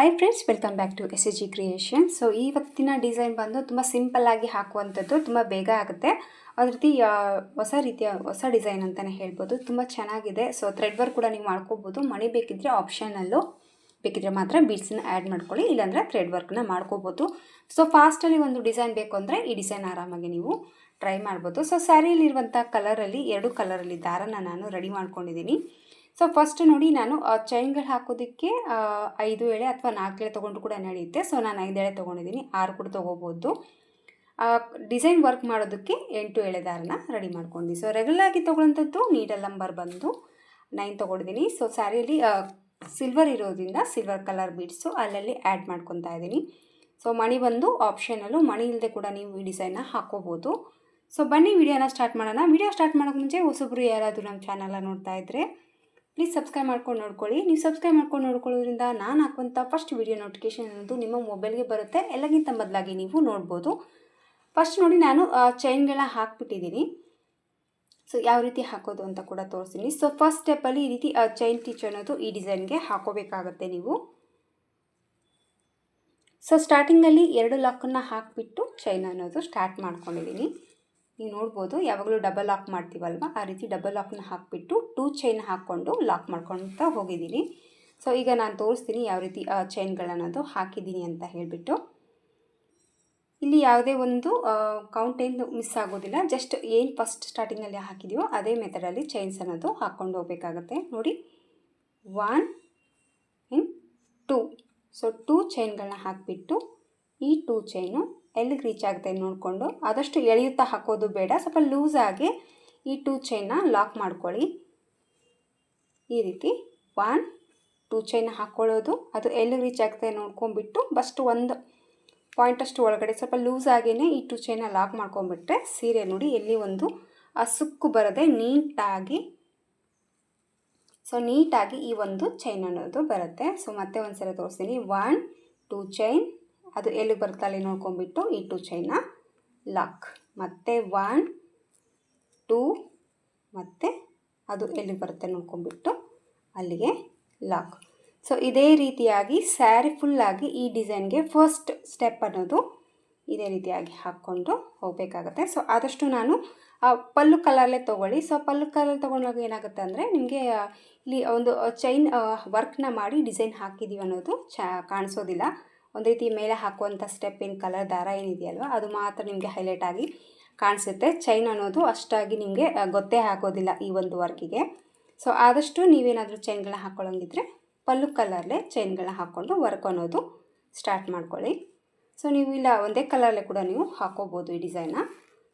Hi friends welcome back to S A G creation so ಇವತ್ತಿನ design ಬಂದು ತುಂಬ ಸಿಂಪಲ್ಲಾಗಿ ಹಾಕುವಂಥದ್ದು ತುಂಬ ಬೇಗ ಆಗುತ್ತೆ. ಅದೇ ರೀತಿ ಹೊಸ ರೀತಿಯ ಹೊಸ ಡಿಸೈನ್ ಅಂತಲೇ ಹೇಳ್ಬೋದು. ತುಂಬ ಚೆನ್ನಾಗಿದೆ. ಸೊ ಥ್ರೆಡ್ ವರ್ಕ್ ಕೂಡ ನೀವು ಮಾಡ್ಕೋಬೋದು. ಮಣಿ ಬೇಕಿದ್ದರೆ ಆಪ್ಷನಲ್ಲೂ ಬೇಕಿದ್ರೆ ಮಾತ್ರ ಬೀಡ್ಸನ್ನ ಆ್ಯಡ್ ಮಾಡ್ಕೊಳ್ಳಿ. ಇಲ್ಲಾಂದರೆ ಥ್ರೆಡ್ ವರ್ಕ್ನ ಮಾಡ್ಕೋಬೋದು. ಸೊ ಫಾಸ್ಟಲ್ಲಿ ಒಂದು ಡಿಸೈನ್ ಬೇಕು ಅಂದರೆ ಈ ಡಿಸೈನ್ ಆರಾಮಾಗಿ ನೀವು ಟ್ರೈ ಮಾಡ್ಬೋದು. ಸೊ ಸ್ಯಾರಿಯಲ್ಲಿರುವಂಥ ಕಲರಲ್ಲಿ ಎರಡು ಕಲರಲ್ಲಿ ದಾರನ ನಾನು ರೆಡಿ ಮಾಡ್ಕೊಂಡಿದ್ದೀನಿ. ಸೊ ಫಸ್ಟ್ ನೋಡಿ ನಾನು ಚೈನ್ಗಳು ಹಾಕೋದಕ್ಕೆ ಐದು ಎಳೆ ಅಥವಾ ನಾಲ್ಕು ಎಳೆ ತೊಗೊಂಡು ಕೂಡ ನಡೆಯುತ್ತೆ. ಸೊ ನಾನು ಐದು ಎಳೆ ತೊಗೊಂಡಿದ್ದೀನಿ. ಆರು ಕೂಡ ತೊಗೋಬೋದು. ಡಿಸೈನ್ ವರ್ಕ್ ಮಾಡೋದಕ್ಕೆ ಎಂಟು ಎಳೆ ದಾರನ ರೆಡಿ ಮಾಡ್ಕೊಂಡಿದ್ದೀನಿ ಸೊ ರೆಗ್ಯುಲರ್ ಆಗಿ ತೊಗೊಳ್ಳೋಂಥದ್ದು ನೀಡಲ್ ನಂಬರ್ ಬಂದು ನೈನ್ ತೊಗೊಂಡಿದ್ದೀನಿ. ಸೊ ಸ್ಯಾರಿಯಲ್ಲಿ ಸಿಲ್ವರ್ ಇರೋದ್ರಿಂದ ಸಿಲ್ವರ್ ಕಲರ್ ಬೀಡ್ಸು ಅಲ್ಲಲ್ಲಿ ಆ್ಯಡ್ ಮಾಡ್ಕೊತಾ ಇದ್ದೀನಿ. ಸೊ ಮಣಿ ಬಂದು ಆಪ್ಷನಲ್ಲು ಮಣಿ ಇಲ್ಲದೆ ಕೂಡ ನೀವು ಈ ಡಿಸೈನ್ನ ಹಾಕೋಬೋದು. ಸೊ ಬನ್ನಿ, ವಿಡಿಯೋನ ಸ್ಟಾರ್ಟ್ ಮಾಡೋಣ. ವಿಡಿಯೋ ಸ್ಟಾರ್ಟ್ ಮಾಡೋಕ್ಕೆ ಮುಂಚೆ ಹೊಸಬ್ರು ಯಾರಾದರೂ ನಮ್ಮ ಚಾನಲ್ನ ನೋಡ್ತಾ ಇದ್ದರೆ ಪ್ಲೀಸ್ ಸಬ್ಸ್ಕ್ರೈಬ್ ಮಾಡ್ಕೊಂಡು ನೋಡ್ಕೊಳ್ಳಿ. ನೀವು ಸಬ್ಸ್ಕ್ರೈಬ್ ಮಾಡ್ಕೊಂಡು ನೋಡ್ಕೊಳ್ಳೋದ್ರಿಂದ ನಾನು ಹಾಕುವಂಥ ಫಸ್ಟ್ ವಿಡಿಯೋ ನೋಟಿಫಿಕೇಷನ್ ಅನ್ನೋದು ನಿಮ್ಮ ಮೊಬೈಲ್ಗೆ ಬರುತ್ತೆ. ಎಲ್ಲಗಿಂತ ಬದಲಾಗಿ ನೀವು ನೋಡ್ಬೋದು. ಫಸ್ಟ್ ನೋಡಿ ನಾನು ಚೈನ್ಗಳ ಹಾಕ್ಬಿಟ್ಟಿದ್ದೀನಿ. ಸೊ ಯಾವ ರೀತಿ ಹಾಕೋದು ಅಂತ ಕೂಡ ತೋರಿಸ್ತೀನಿ. ಸೊ ಫಸ್ಟ್ ಸ್ಟೆಪ್ಪಲ್ಲಿ ಈ ರೀತಿ ಚೈನ್ ಟೀಚ್ ಅನ್ನೋದು ಈ ಡಿಸೈನ್ಗೆ ಹಾಕೋಬೇಕಾಗತ್ತೆ ನೀವು. ಸೊ ಸ್ಟಾರ್ಟಿಂಗಲ್ಲಿ ಎರಡು ಲಾಕನ್ನು ಹಾಕಿಬಿಟ್ಟು ಚೈನ್ ಅನ್ನೋದು ಸ್ಟಾರ್ಟ್ ಮಾಡ್ಕೊಂಡಿದ್ದೀನಿ. ನೀವು ನೋಡ್ಬೋದು, ಯಾವಾಗಲೂ ಡಬಲ್ ಲಾಕ್ ಮಾಡ್ತೀವಲ್ವ? ಆ ರೀತಿ ಡಬಲ್ ಲಾಕ್ನ ಹಾಕಿಬಿಟ್ಟು ಟೂ ಚೈನ್ ಹಾಕ್ಕೊಂಡು ಲಾಕ್ ಮಾಡ್ಕೊತಾ ಹೋಗಿದ್ದೀನಿ. ಸೊ ಈಗ ನಾನು ತೋರಿಸ್ತೀನಿ ಯಾವ ರೀತಿ ಚೈನ್ಗಳನ್ನೋದು ಹಾಕಿದ್ದೀನಿ ಅಂತ ಹೇಳಿಬಿಟ್ಟು. ಇಲ್ಲಿ ಯಾವುದೇ ಒಂದು ಕೌಂಟ್ ಏನು ಮಿಸ್ ಆಗೋದಿಲ್ಲ. ಜಸ್ಟ್ ಏನು ಫಸ್ಟ್ ಸ್ಟಾರ್ಟಿಂಗಲ್ಲಿ ಹಾಕಿದೀವೋ ಅದೇ ಮೆಥಡಲ್ಲಿ ಚೈನ್ಸ್ ಅನ್ನೋದು ಹಾಕ್ಕೊಂಡು ಹೋಗಬೇಕಾಗತ್ತೆ. ನೋಡಿ. One in two so two ಚೈನ್ಗಳನ್ನ ಹಾಕಿಬಿಟ್ಟು ಈ ಟೂ ಚೈನು ಎಲ್ಲಿಗೆ ರೀಚ್ ಆಗುತ್ತೆ ನೋಡಿಕೊಂಡು. ಆದಷ್ಟು ಎಳೆಯುತ್ತಾ ಹಾಕೋದು ಬೇಡ. ಸ್ವಲ್ಪ ಲೂಸಾಗಿ ಈ ಟೂ ಚೈನ್ನ ಲಾಕ್ ಮಾಡ್ಕೊಳ್ಳಿ. ಈ ರೀತಿ ಒನ್ ಟೂ ಚೈನ್ ಹಾಕ್ಕೊಳ್ಳೋದು ಅದು ಎಲ್ಲಿಗೆ ರೀಚ್ ಆಗುತ್ತೆ ನೋಡ್ಕೊಂಬಿಟ್ಟು ಬಸ್ಟ್ ಒಂದು ಪಾಯಿಂಟಷ್ಟು ಒಳಗಡೆ ಸ್ವಲ್ಪ ಲೂಸ್ ಆಗಿಯೇ ಈ ಟೂ ಚೈನ ಲಾಕ್ ಮಾಡ್ಕೊಂಬಿಟ್ರೆ ಸೀರೆ ನೋಡಿ ಎಲ್ಲಿ ಒಂದು ಆ ಸುಕ್ಕು ಬರದೆ ನೀಟಾಗಿ ಸೊ ನೀಟಾಗಿ ಈ ಒಂದು ಚೈನ್ ಅನ್ನೋದು ಬರುತ್ತೆ. ಸೊ ಮತ್ತೆ ಒಂದು ಸಲ ತೋರಿಸ್ತೀನಿ. ಒನ್ ಟೂ ಚೈನ್ ಅದು ಎಲ್ಲಿಗೆ ಬರುತ್ತೆ ಅಲ್ಲಿ ನೋಡ್ಕೊಂಬಿಟ್ಟು ಈ ಟು ಚೈನ ಲಾಕ್ ಮತ್ತು ಒನ್ ಟೂ ಮತ್ತು ಅದು ಎಲ್ಲಿಗೆ ಬರುತ್ತೆ ನೋಡ್ಕೊಂಬಿಟ್ಟು ಅಲ್ಲಿಗೆ ಲಾಕ್ ಸೊ ಇದೇ ರೀತಿಯಾಗಿ ಸ್ಯಾರಿ ಫುಲ್ಲಾಗಿ ಈ ಡಿಸೈನ್ಗೆ ಫಸ್ಟ್ ಸ್ಟೆಪ್ ಅನ್ನೋದು ಇದೇ ರೀತಿಯಾಗಿ ಹಾಕ್ಕೊಂಡು ಹೋಗಬೇಕಾಗತ್ತೆ. ಸೊ ಆದಷ್ಟು ನಾನು ಪಲ್ಲು ಕಲರಲ್ಲೇ ತೊಗೊಳ್ಳಿ. ಸೊ ಪಲ್ಲು ಕಲರ್ ತೊಗೊಂಡಾಗ ಏನಾಗುತ್ತೆ ಅಂದರೆ ನಿಮಗೆ ಇಲ್ಲಿ ಒಂದು ಚೈನ್ ವರ್ಕ್ನ ಮಾಡಿ ಡಿಸೈನ್ ಹಾಕಿದ್ದೀವಿ ಅನ್ನೋದು ಚ, ಕಾಣಿಸೋದಿಲ್ಲ. ಒಂದು ರೀತಿ ಮೇಲೆ ಹಾಕುವಂಥ ಸ್ಟೆಪ್ ಇನ್ ಕಲರ್ ದಾರ ಏನಿದೆಯಲ್ವ, ಅದು ಮಾತ್ರ ನಿಮಗೆ ಹೈಲೈಟ್ ಆಗಿ ಕಾಣಿಸುತ್ತೆ. ಚೈನ್ ಅನ್ನೋದು ಅಷ್ಟಾಗಿ ನಿಮಗೆ ಗೊತ್ತೇ ಹಾಕೋದಿಲ್ಲ ಈ ಒಂದು ವರ್ಕಿಗೆ ಸೊ ಆದಷ್ಟು ನೀವೇನಾದರೂ ಚೈನ್ಗಳನ್ನ ಹಾಕ್ಕೊಳ್ಳೋಂಗಿದ್ರೆ ಪಲ್ಲು ಕಲರ್ಲೆ ಚೈನ್ಗಳನ್ನ ಹಾಕ್ಕೊಂಡು ವರ್ಕ್ ಅನ್ನೋದು ಸ್ಟಾರ್ಟ್ ಮಾಡ್ಕೊಳ್ಳಿ. ಸೊ ನೀವು ಇಲ್ಲ, ಒಂದೇ ಕಲರಲ್ಲೇ ಕೂಡ ನೀವು ಹಾಕೋಬೋದು ಈ ಡಿಸೈನ್ನ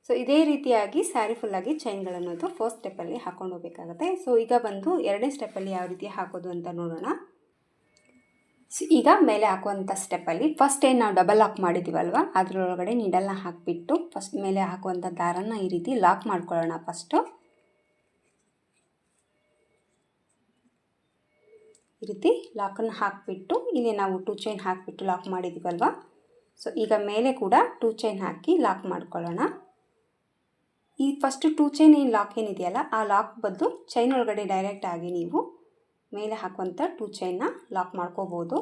ಸೊ ಇದೇ ರೀತಿಯಾಗಿ ಸ್ಯಾರಿ ಫುಲ್ಲಾಗಿ ಚೈನ್ಗಳನ್ನೋದು ಫಸ್ಟ್ ಸ್ಟೆಪ್ಪಲ್ಲಿ ಹಾಕ್ಕೊಂಡು ಹೋಗಬೇಕಾಗತ್ತೆ. ಸೊ ಈಗ ಬಂದು ಎರಡನೇ ಸ್ಟೆಪ್ಪಲ್ಲಿ ಯಾವ ರೀತಿ ಹಾಕೋದು ಅಂತ ನೋಡೋಣ. ಈಗ ಮೇಲೆ ಹಾಕುವಂಥ ಸ್ಟೆಪ್ಪಲ್ಲಿ ಫಸ್ಟ್ ಏನು ನಾವು ಡಬಲ್ ಲಾಕ್ ಮಾಡಿದ್ದೀವಲ್ವ ಅದರೊಳಗಡೆ ನೀಡಲ್ನ ಹಾಕಿಬಿಟ್ಟು ಫಸ್ಟ್ ಮೇಲೆ ಹಾಕುವಂಥ ದಾರನ ಈ ರೀತಿ ಲಾಕ್ ಮಾಡ್ಕೊಳ್ಳೋಣ ಫಸ್ಟು ಈ ರೀತಿ ಲಾಕನ್ನು ಹಾಕಿಬಿಟ್ಟು ಇಲ್ಲಿ ನಾವು ಟೂ ಚೈನ್ ಹಾಕಿಬಿಟ್ಟು ಲಾಕ್ ಮಾಡಿದ್ದೀವಲ್ವ ಸೊ ಈಗ ಮೇಲೆ ಕೂಡ ಟೂ ಚೈನ್ ಹಾಕಿ ಲಾಕ್ ಮಾಡ್ಕೊಳ್ಳೋಣ. ಈ ಫಸ್ಟ್ ಟೂ ಚೈನ್ ಏನು ಲಾಕ್ ಏನಿದೆಯಲ್ಲ, ಆ ಲಾಕ್ ಬದಲು ಚೈನ್ ಒಳಗಡೆ ಡೈರೆಕ್ಟ್ ಆಗಿ ನೀವು ಮೇಲೆ ಹಾಕುವಂಥ ಟೂ ಚೈನ್ನ ಲಾಕ್ ಮಾಡ್ಕೋಬೋದು.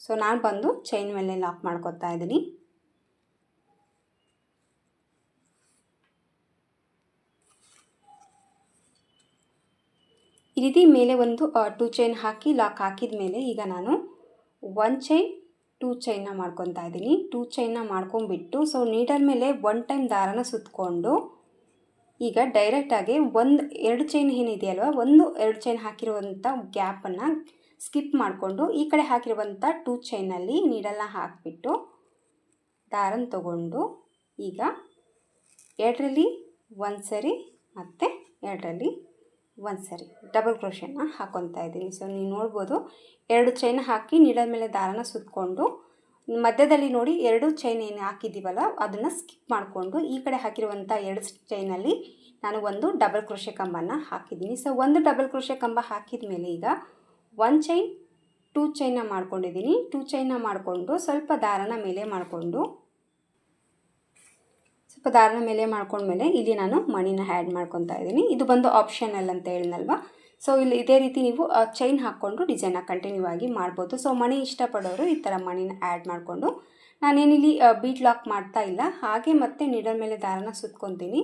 ಸೊ ನಾನು ಬಂದು ಚೈನ್ ಮೇಲೆ ಲಾಕ್ ಮಾಡ್ಕೊತಾ ಇದ್ದೀನಿ. ಈ ರೀತಿ ಮೇಲೆ ಒಂದು ಟೂ ಚೈನ್ ಹಾಕಿ ಲಾಕ್ ಹಾಕಿದ ಮೇಲೆ ಈಗ ನಾನು ಒನ್ ಚೈನ್ ಟೂ ಚೈನ್ನ ಮಾಡ್ಕೊತಾ ಇದ್ದೀನಿ. ಟೂ ಚೈನ್ನ ಮಾಡ್ಕೊಂಬಿಟ್ಟು ಸೊ ನೀಡಲ್ ಮೇಲೆ ಒನ್ ಟೈಮ್ ದಾರನ ಸುತ್ತಕೊಂಡು ಈಗ ಡೈರೆಕ್ಟಾಗಿ ಒಂದು, ಎರಡು ಚೈನ್ ಏನಿದೆಯಲ್ವ, ಒಂದು, ಎರಡು ಚೈನ್ ಹಾಕಿರುವಂಥ ಗ್ಯಾಪನ್ನು ಸ್ಕಿಪ್ ಮಾಡಿಕೊಂಡು ಈ ಕಡೆ ಹಾಕಿರುವಂಥ ಟೂ ಚೈನಲ್ಲಿ ನೀಡಲ್ನ ಹಾಕಿಬಿಟ್ಟು ದಾರನ ತಗೊಂಡು ಈಗ ಎರಡರಲ್ಲಿ ಒಂದು ಸರಿ ಮತ್ತು ಎರಡರಲ್ಲಿ ಒಂದು ಸರಿ ಡಬಲ್ ಕ್ರೋಷನ್ನ ಹಾಕೊತಾ ಇದ್ದೀನಿ. ಸೊ ನೀವು ನೋಡ್ಬೋದು ಎರಡು ಚೈನ್ ಹಾಕಿ ನೀಡಲ್ ಮೇಲೆ ದಾರನ ಸುತ್ತಕೊಂಡು ಮಧ್ಯದಲ್ಲಿ ನೋಡಿ ಎರಡು ಚೈನ್ ಏನು ಹಾಕಿದ್ದೀವಲ್ಲ, ಅದನ್ನು ಸ್ಕಿಪ್ ಮಾಡಿಕೊಂಡು ಈ ಕಡೆ ಹಾಕಿರುವಂಥ ಎರಡು ಚೈನಲ್ಲಿ ನಾನು ಒಂದು ಡಬಲ್ ಕ್ರೋಶೆ ಕಂಬನ ಹಾಕಿದ್ದೀನಿ. ಸೊ ಒಂದು ಡಬಲ್ ಕ್ರೋಶೆ ಕಂಬ ಹಾಕಿದ ಮೇಲೆ ಈಗ ಒನ್ ಚೈನ್ ಟೂ ಚೈನ ಮಾಡ್ಕೊಂಡಿದ್ದೀನಿ. ಟೂ ಚೈನ ಮಾಡಿಕೊಂಡು ಸ್ವಲ್ಪ ದಾರನ ಮೇಲೆ ಮಾಡಿಕೊಂಡು, ಸ್ವಲ್ಪ ದಾರನ ಮೇಲೆ ಮಾಡ್ಕೊಂಡ್ಮೇಲೆ ಇಲ್ಲಿ ನಾನು ಮಣಿನ ಆ್ಯಡ್ ಮಾಡ್ಕೊತಾ ಇದ್ದೀನಿ. ಇದು ಬಂದು ಆಪ್ಷನಲ್ ಅಂತ ಹೇಳಿದ್ನಲ್ವ? ಸೊ ಇಲ್ಲಿ ಇದೇ ರೀತಿ ನೀವು ಚೈನ್ ಹಾಕ್ಕೊಂಡು ಡಿಸೈನ್ನ ಕಂಟಿನ್ಯೂ ಆಗಿ ಮಾಡ್ಬೋದು. ಸೊ ಮಣಿ ಇಷ್ಟಪಡೋರು ಈ ಥರ ಮಣಿನ ಆ್ಯಡ್ ಮಾಡಿಕೊಂಡು. ನಾನೇನಿಲ್ಲಿ ಬೀಟ್ ಲಾಕ್ ಮಾಡ್ತಾ ಇಲ್ಲ. ಹಾಗೆ ಮತ್ತೆ ನೀಡಲ್ ಮೇಲೆ ದಾರನ ಸುತ್ಕೊತೀನಿ.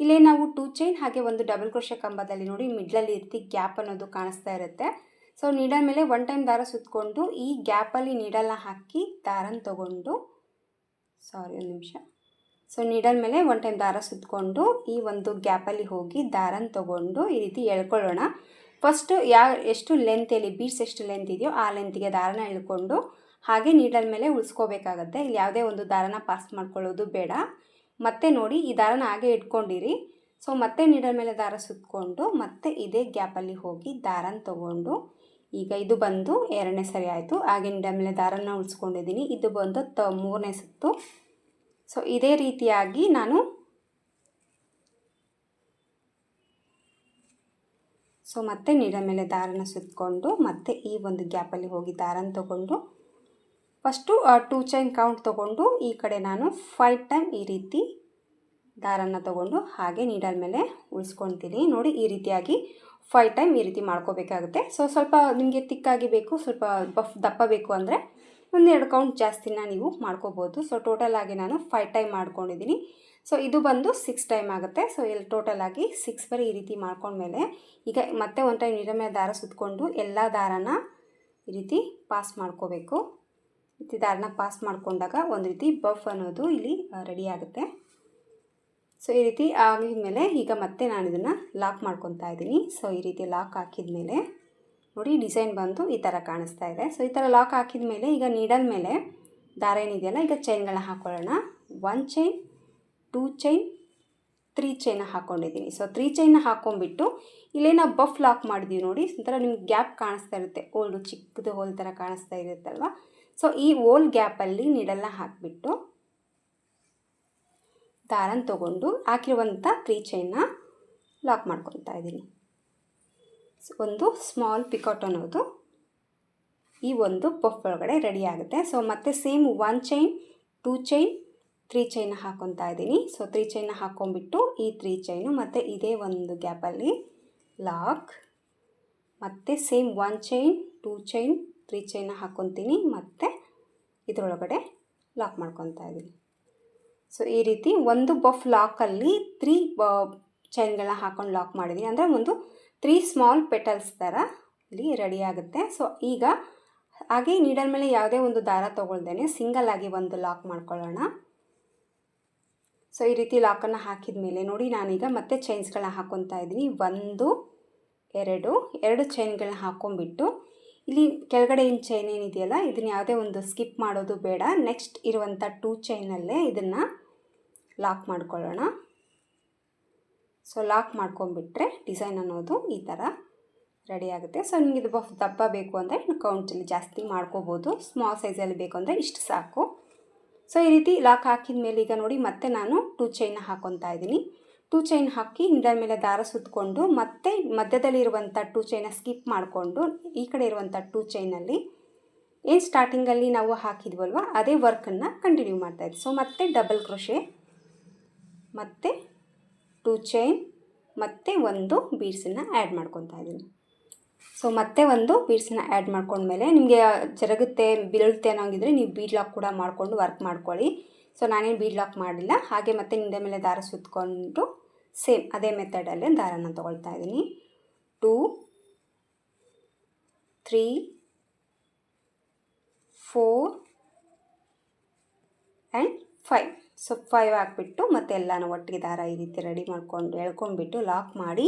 ಇಲ್ಲೇ ನಾವು ಟೂ ಚೈನ್ ಹಾಗೆ ಒಂದು ಡಬಲ್ ಕ್ರೋಶೆ ಕಂಬದಲ್ಲಿ ನೋಡಿ ಮಿಡ್ಲಲ್ಲಿ ಇರ್ತಿ ಗ್ಯಾಪ್ ಅನ್ನೋದು ಕಾಣಿಸ್ತಾ ಇರುತ್ತೆ. ಸೊ ನೀಡಲ್ ಮೇಲೆ ಒನ್ ಟೈಮ್ ದಾರ ಸುತ್ಕೊಂಡು ಈ ಗ್ಯಾಪಲ್ಲಿ ನೀಡಲ್ನ ಹಾಕಿ ದಾರನ ತಗೊಂಡು ಸಾರಿ ಒಂದು ನಿಮಿಷ. ಸೊ ನೀಡಲ್ ಮೇಲೆ ಒನ್ ಟೈಮ್ ದಾರ ಸುತ್ತಕೊಂಡು ಈ ಒಂದು ಗ್ಯಾಪಲ್ಲಿ ಹೋಗಿ ದಾರನ ತೊಗೊಂಡು ಈ ರೀತಿ ಎಳ್ಕೊಳ್ಳೋಣ. ಫಸ್ಟು ಯಾ, ಎಷ್ಟು ಲೆಂತಲ್ಲಿ ಬೀಡ್ಸ್ ಎಷ್ಟು ಲೆಂತ್ ಇದೆಯೋ ಆ ಲೆಂತಿಗೆ ದಾರನ ಎಳ್ಕೊಂಡು ಹಾಗೆ ನೀಡಲ್ ಮೇಲೆ ಉಳಿಸ್ಕೋಬೇಕಾಗತ್ತೆ. ಇಲ್ಲಿ ಯಾವುದೇ ಒಂದು ದಾರನ ಪಾಸ್ ಮಾಡ್ಕೊಳ್ಳೋದು ಬೇಡ. ಮತ್ತೆ ನೋಡಿ, ಈ ದಾರನ ಹಾಗೆ ಇಟ್ಕೊಂಡಿರಿ. ಸೊ ಮತ್ತೆ ನೀಡಲ್ ಮೇಲೆ ದಾರ ಸುತ್ತಕೊಂಡು ಮತ್ತೆ ಇದೇ ಗ್ಯಾಪಲ್ಲಿ ಹೋಗಿ ದಾರನ ತೊಗೊಂಡು ಈಗ ಇದು ಬಂದು ಎರಡನೇ ಸರಿ ಆಯಿತು. ಹಾಗೆ ನೀಡಲ್ ಮೇಲೆ ದಾರನ ಉಳಿಸ್ಕೊಂಡಿದ್ದೀನಿ. ಇದು ಬಂದು ತ, ಮೂರನೇ ಸುತ್ತು. ಸೊ ಇದೇ ರೀತಿಯಾಗಿ ನಾನು ಸೊ ಮತ್ತೆ ನೀಡ ಮೇಲೆ ದಾರನ ಸುತ್ತಕೊಂಡು ಮತ್ತೆ ಈ ಒಂದು ಗ್ಯಾಪಲ್ಲಿ ಹೋಗಿ ದಾರನ ತಗೊಂಡು ಫಸ್ಟು ಟೂ ಚೈನ್ ಕೌಂಟ್ ತೊಗೊಂಡು ಈ ಕಡೆ ನಾನು ಫೈವ್ ಟೈಮ್ ಈ ರೀತಿ ದಾರನ ತಗೊಂಡು ಹಾಗೆ ನೀಡಲ್ ಮೇಲೆ ಉಳಿಸ್ಕೊತೀನಿ. ನೋಡಿ, ಈ ರೀತಿಯಾಗಿ ಫೈವ್ ಟೈಮ್ ಈ ರೀತಿ ಮಾಡ್ಕೋಬೇಕಾಗುತ್ತೆ. ಸೊ ಸ್ವಲ್ಪ ನಿಮಗೆ ತಿಕ್ಕಾಗಿ ಬೇಕು, ಸ್ವಲ್ಪ ಬಫ್ ದಪ್ಪ ಬೇಕು ಅಂದರೆ ಒಂದೆರಡು ಕೌಂಟ್ ಜಾಸ್ತಿನ ನೀವು ಮಾಡ್ಕೋಬೋದು. ಸೊ ಟೋಟಲ್ ಆಗಿ ನಾನು ಫೈವ್ ಟೈಮ್ ಮಾಡ್ಕೊಂಡಿದ್ದೀನಿ ಸೊ ಇದು ಬಂದು ಸಿಕ್ಸ್ ಟೈಮ್ ಆಗುತ್ತೆ. ಸೊ ಇಲ್ಲಿ ಟೋಟಲ್ ಆಗಿ ಸಿಕ್ಸ್ ಬರೀ ಈ ರೀತಿ ಮಾಡ್ಕೊಂಡ್ಮೇಲೆ ಈಗ ಮತ್ತೆ ಒಂದು ಟೈಮ್ ನಿರಮಯ ದಾರ ಸುತ್ತಕೊಂಡು ಎಲ್ಲ ದಾರನ ಈ ರೀತಿ ಪಾಸ್ ಮಾಡ್ಕೋಬೇಕು. ರೀತಿ ದಾರನ ಪಾಸ್ ಮಾಡಿಕೊಂಡಾಗ ಒಂದು ರೀತಿ ಬಫ್ ಅನ್ನೋದು ಇಲ್ಲಿ ರೆಡಿ ಆಗುತ್ತೆ. ಸೊ ಈ ರೀತಿ ಆಗಿದ ಈಗ ಮತ್ತೆ ನಾನು ಇದನ್ನು ಲಾಕ್ ಮಾಡ್ಕೊತಾ ಇದ್ದೀನಿ ಸೊ ಈ ರೀತಿ ಲಾಕ್ ಹಾಕಿದ ಮೇಲೆ ನೋಡಿ ಡಿಸೈನ್ ಬಂದು ಈ ಥರ ಕಾಣಿಸ್ತಾ ಇದೆ. ಸೊ ಈ ಥರ ಲಾಕ್ ಹಾಕಿದ ಮೇಲೆ ಈಗ ನೀಡಲ್ ಮೇಲೆ ದಾರ ಏನಿದೆಯಲ್ಲ, ಈಗ ಚೈನ್ಗಳನ್ನ ಹಾಕ್ಕೊಳ್ಳೋಣ one chain two chain three ಚೈನ ಹಾಕ್ಕೊಂಡಿದ್ದೀನಿ ಸೊ ತ್ರೀ ಚೈನ್ನ ಹಾಕ್ಕೊಂಡ್ಬಿಟ್ಟು ಇಲ್ಲೇ ನಾವು ಬಫ್ ಲಾಕ್ ಮಾಡಿದ್ದೀವಿ ನೋಡಿ. ಒಂಥರ ನಿಮ್ಗೆ ಗ್ಯಾಪ್ ಕಾಣಿಸ್ತಾ ಇರುತ್ತೆ. ಓಲ್ಡು ಚಿಕ್ಕದು ಹೋಲ್ ಥರ ಕಾಣಿಸ್ತಾ ಇರುತ್ತಲ್ವ? ಸೊ ಈ ಓಲ್ ಗ್ಯಾಪಲ್ಲಿ ನೀಡಲ್ನ ಹಾಕಿಬಿಟ್ಟು ದಾರನ ತೊಗೊಂಡು ಹಾಕಿರುವಂಥ ತ್ರೀ ಚೈನ್ನ ಲಾಕ್ ಮಾಡ್ಕೊತಾ ಇದ್ದೀನಿ. ಒಂದು ಸ್ಮಾಲ್ ಪಿಕಾಟ್ ಅನ್ನೋದು ಈ ಒಂದು ಪಫ್ ಒಳಗಡೆ ರೆಡಿ ಆಗುತ್ತೆ. ಸೊ ಮತ್ತೆ same one chain two chain three chain ಹಾಕೊತಾ ಇದ್ದೀನಿ. ಸೊ ತ್ರೀ ಚೈನ್ ಹಾಕೊಂಡ್ಬಿಟ್ಟು ಈ ತ್ರೀ ಚೈನು ಮತ್ತು ಇದೇ ಒಂದು ಗ್ಯಾಪಲ್ಲಿ ಲಾಕ್ ಮತ್ತು same one chain two chain three ಚೈನ ಹಾಕೊತೀನಿ. ಮತ್ತು ಇದರೊಳಗಡೆ ಲಾಕ್ ಮಾಡ್ಕೊತಾ ಇದ್ದೀನಿ. ಸೊ ಈ ರೀತಿ ಒಂದು ಬಫ್ ಲಾಕಲ್ಲಿ ತ್ರೀ ಚೈನ್ಗಳನ್ನ ಹಾಕೊಂಡು ಲಾಕ್ ಮಾಡಿದ್ದೀನಿ. ಅಂದರೆ ಒಂದು ತ್ರೀ ಸ್ಮಾಲ್ ಪೆಟಲ್ಸ್ ಥರ ಇಲ್ಲಿ ರೆಡಿ ಆಗುತ್ತೆ. ಸೊ ಈಗ ಹಾಗೆ ನೀಡಲ್ ಮೇಲೆ ಯಾವುದೇ ಒಂದು ದಾರ ತೊಗೊಳ್ದೇನೆ ಸಿಂಗಲ್ ಆಗಿ ಒಂದು ಲಾಕ್ ಮಾಡ್ಕೊಳ್ಳೋಣ. ಸೊ ಈ ರೀತಿ ಲಾಕನ್ನು ಹಾಕಿದ ಮೇಲೆ ನೋಡಿ ನಾನೀಗ ಮತ್ತೆ ಚೈನ್ಸ್ಗಳನ್ನ ಹಾಕ್ಕೊತಾ ಇದ್ದೀನಿ. ಒಂದು, ಎರಡು ಎರಡು ಚೈನ್ಗಳನ್ನ ಹಾಕ್ಕೊಂಬಿಟ್ಟು ಇಲ್ಲಿ ಕೆಳಗಡೆ ಇನ್ ಚೈನ್ ಏನಿದೆಯಲ್ಲ, ಇದನ್ನು ಯಾವುದೇ ಒಂದು ಸ್ಕಿಪ್ ಮಾಡೋದು ಬೇಡ. ನೆಕ್ಸ್ಟ್ ಇರುವಂಥ ಟೂ ಚೈನಲ್ಲೇ ಇದನ್ನು ಲಾಕ್ ಮಾಡ್ಕೊಳ್ಳೋಣ. ಸೊ ಲಾಕ್ ಮಾಡ್ಕೊಂಬಿಟ್ರೆ ಡಿಸೈನ್ ಅನ್ನೋದು ಈ ಥರ ರೆಡಿ ಆಗುತ್ತೆ. ಸೊ ನಿಮಗೆ ಇದು ಬಫ್ ದಪ್ಪ ಬೇಕು ಅಂದರೆ ಕೌಂಟಲ್ಲಿ ಜಾಸ್ತಿ ಮಾಡ್ಕೋಬೋದು. ಸ್ಮಾಲ್ ಸೈಜಲ್ಲಿ ಬೇಕು ಅಂದರೆ ಇಷ್ಟು ಸಾಕು. ಸೊ ಈ ರೀತಿ ಲಾಕ್ ಹಾಕಿದ ಮೇಲೆ ಈಗ ನೋಡಿ ಮತ್ತೆ ನಾನು ಟೂ ಚೈನ್ ಹಾಕೊತಾ ಇದ್ದೀನಿ. ಟೂ ಚೈನ್ ಹಾಕಿ ಇದರ ಮೇಲೆ ದಾರ ಸುತ್ತಕೊಂಡು ಮತ್ತೆ ಮಧ್ಯದಲ್ಲಿರುವಂಥ ಟೂ ಚೈನ ಸ್ಕಿಪ್ ಮಾಡಿಕೊಂಡು ಈ ಕಡೆ ಇರುವಂಥ ಟೂ ಚೈನಲ್ಲಿ ಏನು ಸ್ಟಾರ್ಟಿಂಗಲ್ಲಿ ನಾವು ಹಾಕಿದ್ವಲ್ವ, ಅದೇ ವರ್ಕನ್ನು ಕಂಟಿನ್ಯೂ ಮಾಡ್ತಾಯಿದ್ವಿ ಸೊ ಮತ್ತೆ ಡಬಲ್ ಕ್ರೋಶೆ ಮತ್ತು ಟೂ ಚೈನ್ ಮತ್ತು ಒಂದು ಬೀಡ್ಸನ್ನು ಆ್ಯಡ್ ಮಾಡ್ಕೊತಾ ಇದ್ದೀನಿ. ಸೊ ಮತ್ತೆ ಒಂದು ಬೀಡ್ಸನ್ನ ಆ್ಯಡ್ ಮಾಡ್ಕೊಂಡ್ಮೇಲೆ ನಿಮಗೆ ಜರಗುತ್ತೆ, ಬೀಳುತ್ತೆ ಅನ್ನೋಂಗಿದ್ರೆ ನೀವು ಬೀಡ್ ಲಾಕ್ ಕೂಡ ಮಾಡಿಕೊಂಡು ವರ್ಕ್ ಮಾಡ್ಕೊಳ್ಳಿ. ಸೊ ನಾನೇನು ಬೀಡ್ ಲಾಕ್ ಮಾಡಿಲ್ಲ, ಹಾಗೆ ಮತ್ತೆ ನಿಂದೆ ಮೇಲೆ ದಾರ ಸುತ್ತಕೊಂಡು ಸೇಮ್ ಅದೇ ಮೆಥಡಲ್ಲೇ ದಾರನ ತೊಗೊಳ್ತಾ ಇದ್ದೀನಿ. Two, three, four, and five. So five ಹಾಕ್ಬಿಟ್ಟು ಮತ್ತೆ ಎಲ್ಲನೂ ಒಟ್ಟಿಗೆ ದಾರ ಈ ರೀತಿ ರೆಡಿ ಮಾಡ್ಕೊಂಡು ಎಳ್ಕೊಂಡ್ಬಿಟ್ಟು ಲಾಕ್ ಮಾಡಿ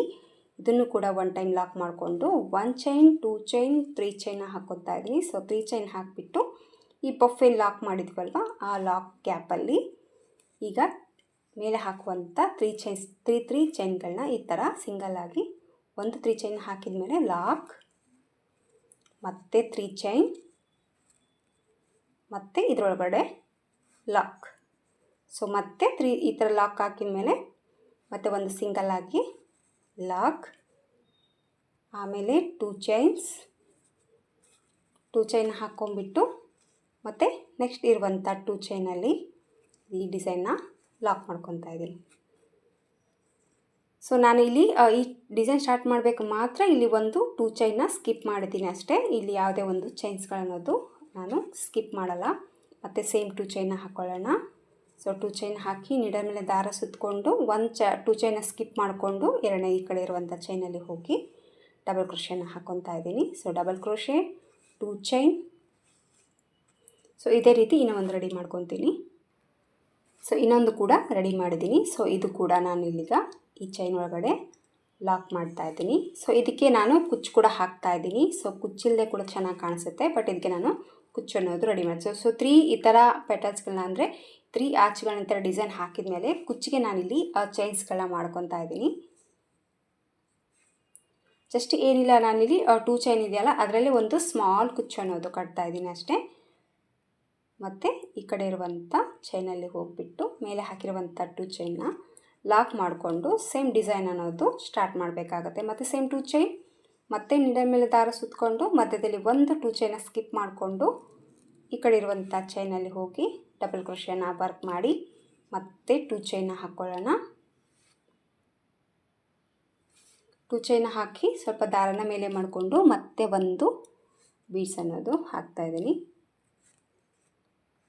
ಇದನ್ನು ಕೂಡ ಒನ್ ಟೈಮ್ ಲಾಕ್ ಮಾಡಿಕೊಂಡು one chain two chain three ಚೈನ ಹಾಕೋತಾ ಇದ್ದೀನಿ. ಸೊ ತ್ರೀ ಚೈನ್ ಹಾಕಿಬಿಟ್ಟು ಈ ಬಫೆ ಲಾಕ್ ಮಾಡಿದ್ವಲ್ವ? ಆ ಲಾಕ್ ಕ್ಯಾಪಲ್ಲಿ ಈಗ ಮೇಲೆ ಹಾಕುವಂಥ ತ್ರೀ ಚೈನ್ಸ್ ತ್ರೀ ತ್ರೀ ಚೈನ್ಗಳನ್ನ ಈ ಥರ ಸಿಂಗಲ್ ಆಗಿ ಒಂದು ತ್ರೀ ಚೈನ್ ಹಾಕಿದ ಮೇಲೆ ಲಾಕ್ ಮತ್ತೆ ತ್ರೀ ಚೈನ್ ಮತ್ತು ಇದರೊಳಗಡೆ ಲಾಕ್ ಸೊ ಮತ್ತೆ ತ್ರೀ ಈ ಥರ ಲಾಕ್ ಹಾಕಿದ ಮೇಲೆ ಮತ್ತೆ ಒಂದು ಸಿಂಗಲ್ ಆಗಿ ಲಾಕ್ ಆಮೇಲೆ ಟೂ ಚೈನ್ಸ್ ಟೂ ಚೈನ್ ಹಾಕ್ಕೊಂಬಿಟ್ಟು ಮತ್ತು ನೆಕ್ಸ್ಟ್ ಇರುವಂಥ ಟೂ ಚೈನಲ್ಲಿ ಈ ಡಿಸೈನ್ನ ಲಾಕ್ ಮಾಡ್ಕೊತಾ ಇದ್ದೀನಿ. ಸೊ ನಾನು ಇಲ್ಲಿ ಈ ಡಿಸೈನ್ ಸ್ಟಾರ್ಟ್ ಮಾಡಬೇಕು ಮಾತ್ರ ಇಲ್ಲಿ ಒಂದು ಟೂ ಚೈನ್ನ ಸ್ಕಿಪ್ ಮಾಡಿದ್ದೀನಿ ಅಷ್ಟೇ. ಇಲ್ಲಿ ಯಾವುದೇ ಒಂದು ಚೈನ್ಸ್ಗಳನ್ನೋದು ನಾನು ಸ್ಕಿಪ್ ಮಾಡಲ್ಲ. ಮತ್ತು ಸೇಮ್ ಟೂ ಚೈನ್ನ ಹಾಕ್ಕೊಳ್ಳೋಣ ಸೊ ಟೂ ಚೈನ್ ಹಾಕಿ ನೀಡಲ್ ಮೇಲೆ ದಾರ ಸುತ್ತಕೊಂಡು ಒಂದು ಚ ಟೂ ಚೈನ ಸ್ಕಿಪ್ ಮಾಡಿಕೊಂಡು ಎರಡನೇ ಈ ಕಡೆ ಇರುವಂಥ ಚೈನಲ್ಲಿ ಹೋಗಿ ಡಬಲ್ ಕ್ರೋಶೆನ ಹಾಕ್ಕೊತಾ ಇದ್ದೀನಿ. So double crochet two chain so ಇದೇ ರೀತಿ ಇನ್ನೂ ಒಂದು ರೆಡಿ ಮಾಡ್ಕೊತೀನಿ. ಸೊ ಇನ್ನೊಂದು ಕೂಡ ರೆಡಿ ಮಾಡಿದ್ದೀನಿ. ಸೊ ಇದು ಕೂಡ ನಾನು ಇಲ್ಲಿಗ ಈ ಚೈನ್ ಒಳಗಡೆ ಲಾಕ್ ಮಾಡ್ತಾ ಇದ್ದೀನಿ. ಸೊ ಇದಕ್ಕೆ ನಾನು ಕುಚ್ಚು ಕೂಡ ಹಾಕ್ತಾ ಇದ್ದೀನಿ. ಸೊ ಕುಚ್ಚಿಲ್ಲದೆ ಕೂಡ ಚೆನ್ನಾಗಿ ಕಾಣಿಸುತ್ತೆ ಬಟ್ ಇದಕ್ಕೆ ನಾನು ಕುಚ್ಚು ಅನ್ನೋದು ರೆಡಿ ಮಾಡಿ ಸೊ ಸೊ ತ್ರೀ ಈ ಥರ ಪೆಟಲ್ಸ್ಗಳನ್ನ ಅಂದರೆ ತ್ರೀ ಆರ್ಚ್ಗಳನ್ನ ನಂತರ ಡಿಸೈನ್ ಹಾಕಿದ ಮೇಲೆ ಕುಚ್ಚಿಗೆ ನಾನಿಲ್ಲಿ ಚೈನ್ಸ್ಗಳನ್ನ ಮಾಡ್ಕೊತಾ ಇದ್ದೀನಿ. ಜಸ್ಟ್ ಏನಿಲ್ಲ, ನಾನಿಲ್ಲಿ ಟೂ ಚೈನ್ ಇದೆಯಲ್ಲ, ಅದರಲ್ಲಿ ಒಂದು ಸ್ಮಾಲ್ ಕುಚ್ಚು ಅನ್ನೋದು ಕಟ್ತಾ ಇದ್ದೀನಿ ಅಷ್ಟೇ. ಮತ್ತು ಈ ಕಡೆ ಇರುವಂಥ ಚೈನಲ್ಲಿ ಹೋಗಿಬಿಟ್ಟು ಮೇಲೆ ಹಾಕಿರುವಂಥ ಟೂ ಚೈನ್ನ ಲಾಕ್ ಮಾಡಿಕೊಂಡು ಸೇಮ್ ಡಿಸೈನ್ ಅನ್ನೋದು ಸ್ಟಾರ್ಟ್ ಮಾಡಬೇಕಾಗತ್ತೆ. ಮತ್ತು ಸೇಮ್ ಟೂ ಚೈನ್ ಮತ್ತೆ ನಿಡ ಮೇಲೆ ದಾರ ಸುತ್ತಕೊಂಡು ಮಧ್ಯದಲ್ಲಿ ಒಂದು ಟೂ ಚೈನ ಸ್ಕಿಪ್ ಮಾಡಿಕೊಂಡು ಈ ಕಡೆ ಇರುವಂಥ ಚೈನಲ್ಲಿ ಹೋಗಿ ಡಬಲ್ ಕ್ರೋಶನ ವರ್ಕ್ ಮಾಡಿ ಮತ್ತೆ ಟೂ ಚೈನ ಹಾಕ್ಕೊಳ್ಳೋಣ ಟೂ ಚೈನ ಹಾಕಿ ಸ್ವಲ್ಪ ದಾರನ ಮೇಲೆ ಮಾಡಿಕೊಂಡು ಮತ್ತೆ ಒಂದು ಬೀಡ್ಸ್ ಅನ್ನೋದು ಹಾಕ್ತಾಯಿದ್ದೀನಿ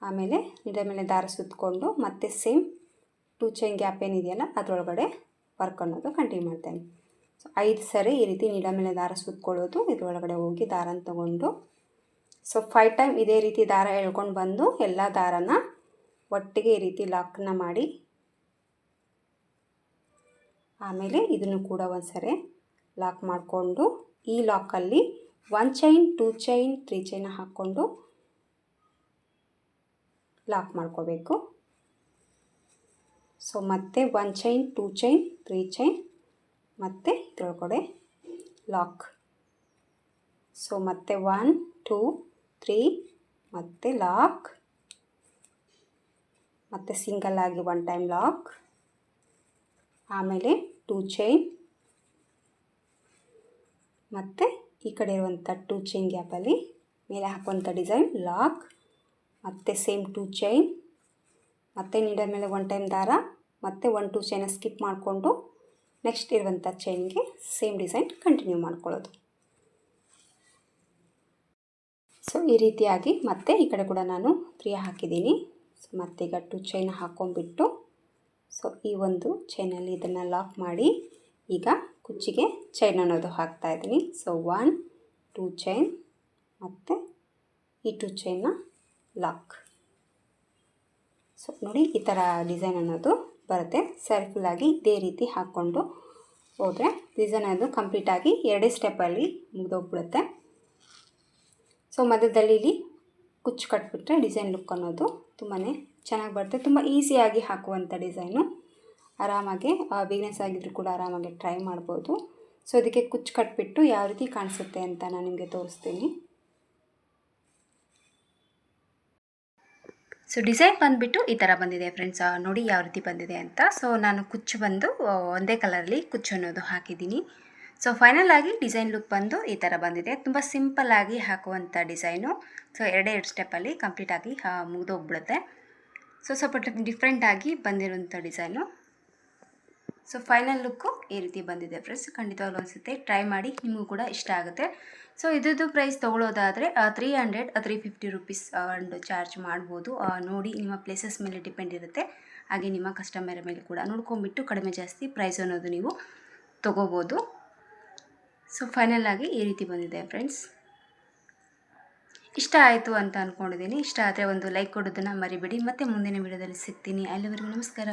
ಆಮೇಲೆ ಇದರ ಮೇಲೆ ದಾರ ಸುತ್ತಕೊಂಡು ಮತ್ತೆ ಸೇಮ್ ಟೂ ಚೈನ್ ಗ್ಯಾಪ್ ಏನಿದೆಯಲ್ಲ ಅದರೊಳಗಡೆ ವರ್ಕ್ ಅನ್ನೋದು ಕಂಟಿನ್ಯೂ ಮಾಡ್ತೇನೆ. ಸೊ ಐದು ಸರಿ ಈ ರೀತಿ ನಿಡ ಮೇಲೆ ದಾರ ಸುತ್ತಕೊಳ್ಳೋದು ಇದರೊಳಗಡೆ ಹೋಗಿ ದಾರನ ತೊಗೊಂಡು ಸೊ ಫೈವ್ ಟೈಮ್ ಇದೇ ರೀತಿ ದಾರ ಎಳ್ಕೊಂಡು ಬಂದು ಎಲ್ಲ ದಾರನ ಒಟ್ಟಿಗೆ ಈ ರೀತಿ ಲಾಕ್ನ ಮಾಡಿ, ಆಮೇಲೆ ಇದನ್ನು ಕೂಡ ಒಂದು ಸರಿ ಲಾಕ್ ಮಾಡಿಕೊಂಡು ಈ ಲಾಕಲ್ಲಿ one chain two chain three ಚೈನ ಹಾಕ್ಕೊಂಡು ಲಾಕ್ ಮಾಡ್ಕೋಬೇಕು. ಸೊ ಮತ್ತೆ one chain two chain three chain ಮತ್ತು ಇದ್ರೊಳಗಡೆ ಲಾಕ್ ಸೊ ಮತ್ತೆ ಒನ್ ಟೂ ತ್ರೀ ಮತ್ತು ಲಾಕ್ ಮತ್ತು ಸಿಂಗಲ್ ಆಗಿ ಒನ್ ಟೈಮ್ ಲಾಕ್ ಆಮೇಲೆ ಟೂ ಚೈನ್ ಮತ್ತು ಈ ಕಡೆ ಇರುವಂಥ ಟೂ ಚೈನ್ ಗ್ಯಾಪಲ್ಲಿ ಮೇಲೆ ಹಾಕುವಂಥ ಡಿಸೈನ್ ಲಾಕ್ ಮತ್ತು ಸೇಮ್ ಟೂ ಚೈನ್ ಮತ್ತು ನೀಡಲ್ ಮೇಲೆ ಒನ್ ಟೈಮ್ ದಾರ, ಮತ್ತು ಒನ್ ಟೂ ಚೈನ ಸ್ಕಿಪ್ ಮಾಡಿಕೊಂಡು ನೆಕ್ಸ್ಟ್ ಇರುವಂಥ ಚೈನ್ಗೆ ಸೇಮ್ ಡಿಸೈನ್ ಕಂಟಿನ್ಯೂ ಮಾಡ್ಕೊಳ್ಳೋದು. ಸೊ, ಈ ರೀತಿಯಾಗಿ ಮತ್ತೆ ಈ ಕಡೆ ಕೂಡ ನಾನು ತ್ರೀ ಹಾಕಿದ್ದೀನಿ. ಸೊ, ಮತ್ತೆ ಈಗ ಟು ಚೈನ್ ಹಾಕ್ಕೊಂಬಿಟ್ಟು ಸೊ, ಈ ಒಂದು ಚೈನಲ್ಲಿ ಇದನ್ನು ಲಾಕ್ ಮಾಡಿ, ಈಗ ಕುಚ್ಚಿಗೆ ಚೈನ್ ಅನ್ನೋದು ಹಾಕ್ತಾ ಇದ್ದೀನಿ. ಸೊ ಒನ್ ಟೂ ಚೈನ್ ಮತ್ತು ಈ ಟು ಚೈನ್ನ ಲಾಕ್ ಸೊ, ನೋಡಿ, ಈ ಥರ ಡಿಸೈನ್ ಅನ್ನೋದು ಬರುತ್ತೆ. ಆಗಿ ಇದೇ ರೀತಿ ಹಾಕ್ಕೊಂಡು ಹೋದರೆ ಡಿಸೈನ್ ಅದು ಕಂಪ್ಲೀಟಾಗಿ ಎರಡೇ ಸ್ಟೆಪ್ಪಲ್ಲಿ ಮುಗಿದೋಗ್ಬಿಡುತ್ತೆ. ಸೊ ಮಧ್ಯದಲ್ಲಿ ಇಲ್ಲಿ ಕುಚ್ಚು ಕಟ್ಬಿಟ್ರೆ ಡಿಸೈನ್ ಲುಕ್ ಅನ್ನೋದು ತುಂಬಾ ಚೆನ್ನಾಗಿ ಬರುತ್ತೆ. ತುಂಬ ಈಸಿಯಾಗಿ ಹಾಕುವಂಥ ಡಿಸೈನು. ಆರಾಮಾಗಿ ಬಿಗ್ನೆಸ್ ಆಗಿದ್ರು ಕೂಡ ಆರಾಮಾಗಿ ಟ್ರೈ ಮಾಡ್ಬೋದು. ಸೊ ಅದಕ್ಕೆ ಕುಚ್ಚು ಕಟ್ಬಿಟ್ಟು ಯಾವ ರೀತಿ ಕಾಣಿಸುತ್ತೆ ಅಂತ ನಾನು ನಿಮಗೆ ತೋರಿಸ್ತೀನಿ. ಸೊ ಡಿಸೈನ್ ಬಂದುಬಿಟ್ಟು ಈ ಥರ ಬಂದಿದೆ ಫ್ರೆಂಡ್ಸ್. ನೋಡಿ ಯಾವ ರೀತಿ ಬಂದಿದೆ ಅಂತ. ಸೊ ನಾನು ಕುಚ್ಚು ಬಂದು ಒಂದೇ ಕಲರಲ್ಲಿ ಕುಚ್ಚು ಅನ್ನೋದು ಹಾಕಿದ್ದೀನಿ. ಸೊ ಫೈನಲ್ ಆಗಿ ಡಿಸೈನ್ ಲುಕ್ ಬಂದು ಈ ಥರ ಬಂದಿದೆ. ತುಂಬ ಸಿಂಪಲ್ ಆಗಿ ಹಾಕುವಂಥ ಡಿಸೈನು ಸೊ ಎರಡೇ ಎರಡು ಸ್ಟೆಪ್ಪಲ್ಲಿ ಕಂಪ್ಲೀಟಾಗಿ ಮುಗಿದೋಗ್ಬಿಡುತ್ತೆ. ಸೊ ಸ್ವಲ್ಪ ಡಿಫ್ರೆಂಟಾಗಿ ಬಂದಿರುವಂಥ ಡಿಸೈನು ಸೊ ಫೈನಲ್ ಲುಕ್ಕು ಈ ರೀತಿ ಬಂದಿದೆ ಫ್ರೆಂಡ್ಸ್ ಖಂಡಿತವಾಗ್ಲೂ ಅನಿಸುತ್ತೆ. ಟ್ರೈ ಮಾಡಿ, ನಿಮಗೂ ಕೂಡ ಇಷ್ಟ ಆಗುತ್ತೆ. ಸೊ ಇದ್ರದ್ದು price ತೊಗೊಳೋದಾದರೆ three hundred three fifty rupees ಒಂದು ಚಾರ್ಜ್ ಮಾಡ್ಬೋದು. ನೋಡಿ, ನಿಮ್ಮ ಪ್ಲೇಸಸ್ ಮೇಲೆ ಡಿಪೆಂಡ್ ಇರುತ್ತೆ. ಹಾಗೆ ನಿಮ್ಮ ಕಸ್ಟಮರ್ ಮೇಲೆ ಕೂಡ. ನೋಡ್ಕೊಂಬಿಟ್ಟು ಕಡಿಮೆ ಜಾಸ್ತಿ ಪ್ರೈಸ್ ಅನ್ನೋದು ನೀವು ತೊಗೋಬೋದು. ಸೊ ಫೈನಲ್ ಆಗಿ ಈ ರೀತಿ ಬಂದಿದೆ ಫ್ರೆಂಡ್ಸ್ ಇಷ್ಟ ಆಯಿತು ಅಂತ ಅಂದ್ಕೊಂಡಿದ್ದೀನಿ ಇಷ್ಟ ಆದರೆ ಒಂದು ಲೈಕ್ ಕೊಡೋದನ್ನು ಮರಿಬೇಡಿ. ಮತ್ತೆ ಮುಂದಿನ ವಿಡಿಯೋದಲ್ಲಿ ಸಿಗ್ತೀನಿ. ಅಲ್ಲಿವರೆಗೂ ನಮಸ್ಕಾರ.